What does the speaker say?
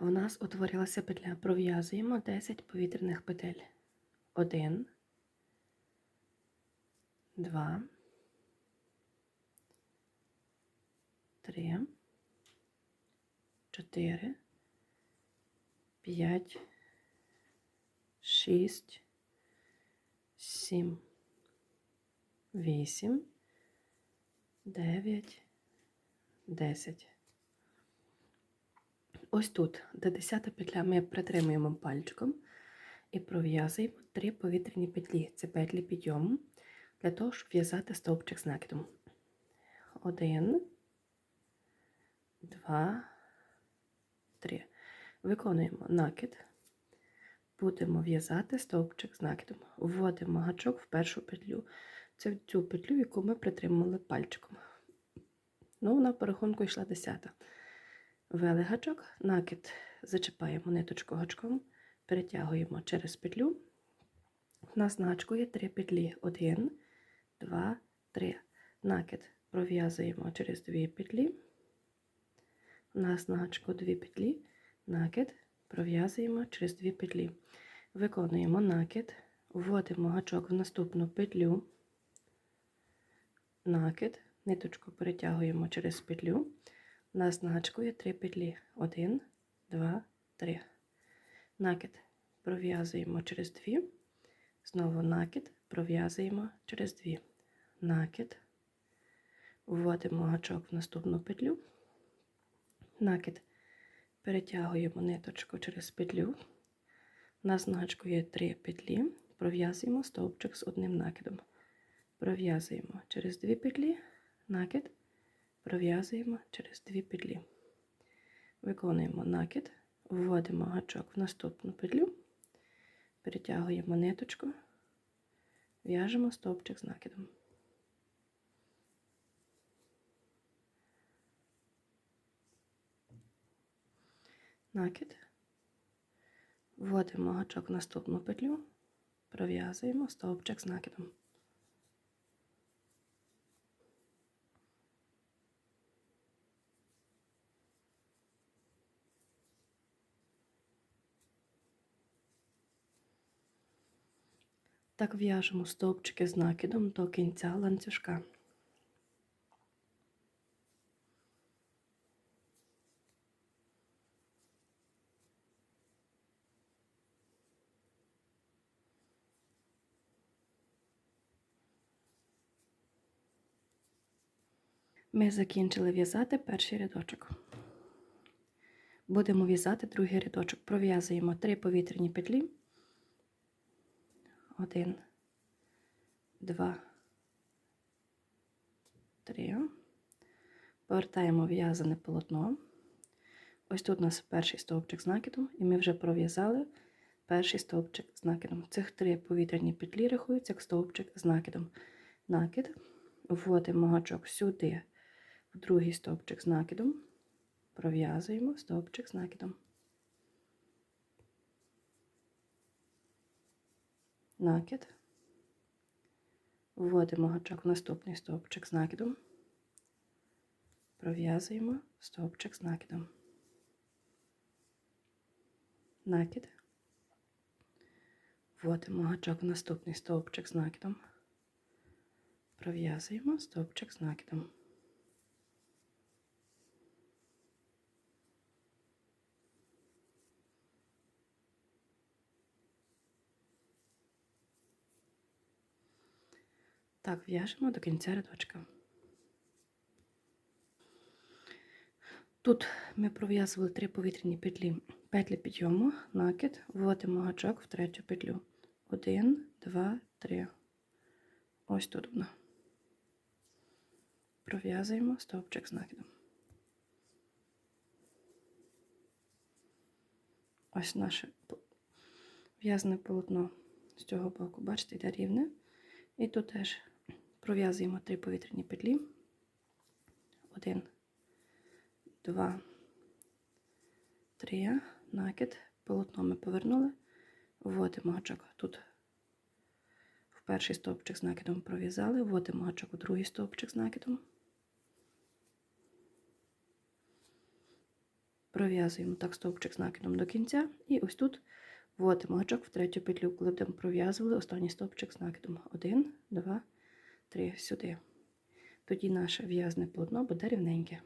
У нас утворилася петля. Пров'язуємо 10 повітряних петель. 1, 2, 3, 4, 5, 6, 7, 8, 9, 10. Ось тут, де 10 петля, ми притримуємо пальчиком і пров'язуємо три повітряні петлі. Це петлі підйому, для того, щоб в'язати стовпчик з накидом. 1, 2, 3. Виконуємо накид. Будемо в'язати стовпчик з накидом. Вводимо гачок в першу петлю. Це в цю петлю, яку ми притримували пальчиком. Ну, вона в порахунку йшла 10 велигачок, накид зачіпаємо ниточку гачком, перетягуємо через петлю. У нас на гачку є три петлі: 1, 2, 3. Накид пров'язуємо через дві петлі. У нас на гачку дві петлі, накид пров'язуємо через дві петлі. Виконуємо накид, вводимо гачок в наступну петлю, накид, ниточку перетягуємо через петлю. У нас на три петлі. Один, два, три. Накид пров'язуємо через дві. Знову накид пров'язуємо через дві. Накид. Вводимо гачок в наступну петлю. Накид. Перетягуємо ниточку через петлю. У нас на є три петлі. Пров'язуємо стовпчик з одним накидом. Пров'язуємо через дві петлі, накид пров'язуємо через дві петлі. Виконуємо накид, вводимо гачок в наступну петлю, перетягуємо ниточку, в'яжемо стовпчик з накидом. Накид, вводимо гачок в наступну петлю, пров'язуємо стовпчик з накидом. Так в'яжемо стовпчики з накидом до кінця ланцюжка. Ми закінчили в'язати перший рядочок. Будемо в'язати другий рядочок. Пров'язуємо три повітряні петлі. Один, два, три. Повертаємо в'язане полотно. Ось тут у нас перший стовпчик з накидом, і ми вже пров'язали перший стовпчик з накидом. Цих три повітряні петлі рахуються як стовпчик з накидом. Накид, вводимо гачок сюди, в другий стовпчик з накидом, пров'язуємо стовпчик з накидом. Накид, вводимо гачок в наступний стовпчик з накидом, пров'язуємо стовпчик з накидом, накид, вводимо гачок в наступний стовпчик з накидом, пров'язуємо стовпчик з накидом. Так, в'яжемо до кінця рядочка. Тут ми пров'язували три повітряні петлі. Петлі підйому, накид, вводимо гачок в третю петлю. Один, два, три. Ось тут вона. Пров'язуємо стовпчик з накидом. Ось наше в'язане полотно з цього боку. Бачите, йде рівне. І тут теж пров'язуємо три повітряні петлі. Один, два, три, накид, полотно ми повернули, вводимо гачок. Тут в перший стовпчик з накидом пров'язали, вводимо гачок у другий стовпчик з накидом, Пров'язуємо так стовпчик з накидом до кінця, і ось тут вводимо гачок в третю петлю, коли будемо пров'язували останній стовпчик з накидом. Один, два, три, сюди. Тоді наше в'язне полотно буде рівненьке.